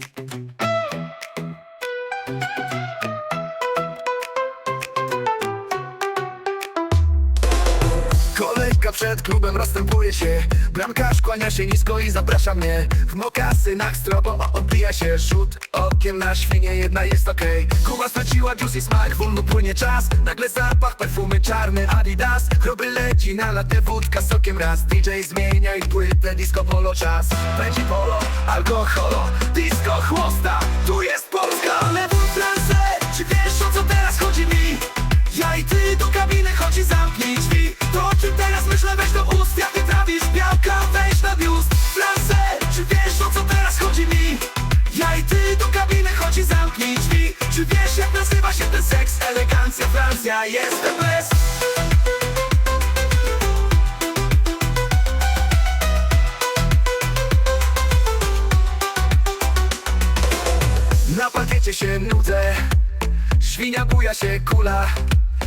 Thank you. Przed klubem rozstępuje się. Bramkarz kłania się nisko i zaprasza mnie. W mokasynach strobo odbija się. Rzut okiem na świnie, jedna jest okej. Kuba straciła juicy smak, wolno płynie czas. Nagle zapach perfumy czarny Adidas. Chroby leci na latę wódka sokiem raz. DJ zmienia i płytę disco polo czas. Będzie polo, alkoholo, disco chłosta. Tu jest się ten seks? Elegancja Francja, jestem bez Na parkiecie się nudzę Świnia buja się kula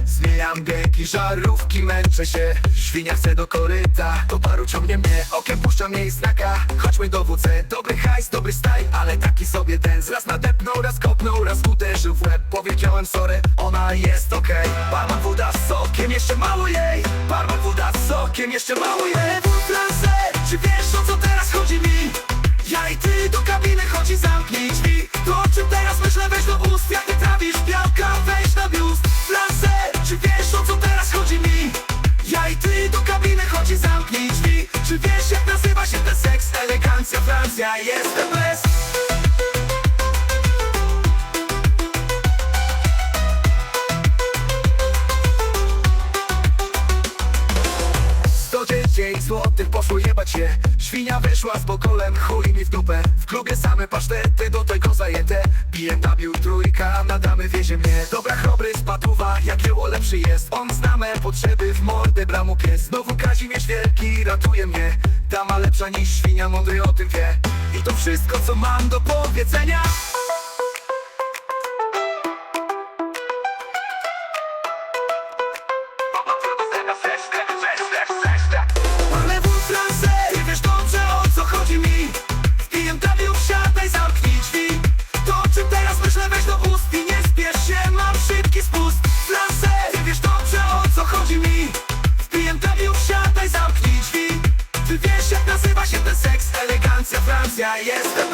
Zmieniam biegi, żarówki, męczę się. Świnia chce do koryta Do paru ciągnie mnie, okiem puszczam jej znaka Chodźmy do WC, dobry hajs, dobry staj. Ale taki sobie ten raz nadepnął, raz kopnął Raz uderzył w łeb, powiedziałem sorry Ona jest okej. Barman woda z sokiem, jeszcze mało jej. Barman woda z sokiem, jeszcze mało jej. France, czy wiesz o co teraz chodzi mi? Francja, jestem bez. Sto złotych poszło jebać się. Świnia wyszła z pokolem, chuj mi w dupę. W klubie same pasztety, do tego zajęte. BMW trójka, na damy wiezie mnie. Dobra chrobry spaduwa, jakieło lepszy jest. On zna me potrzeby, w mordę bramu pies. Znowu Kazimierz Wielki ratuje mnie Dama lepsza niż świnia, mądry o tym wie. I to wszystko co mam do powiedzenia Yeah. Yes.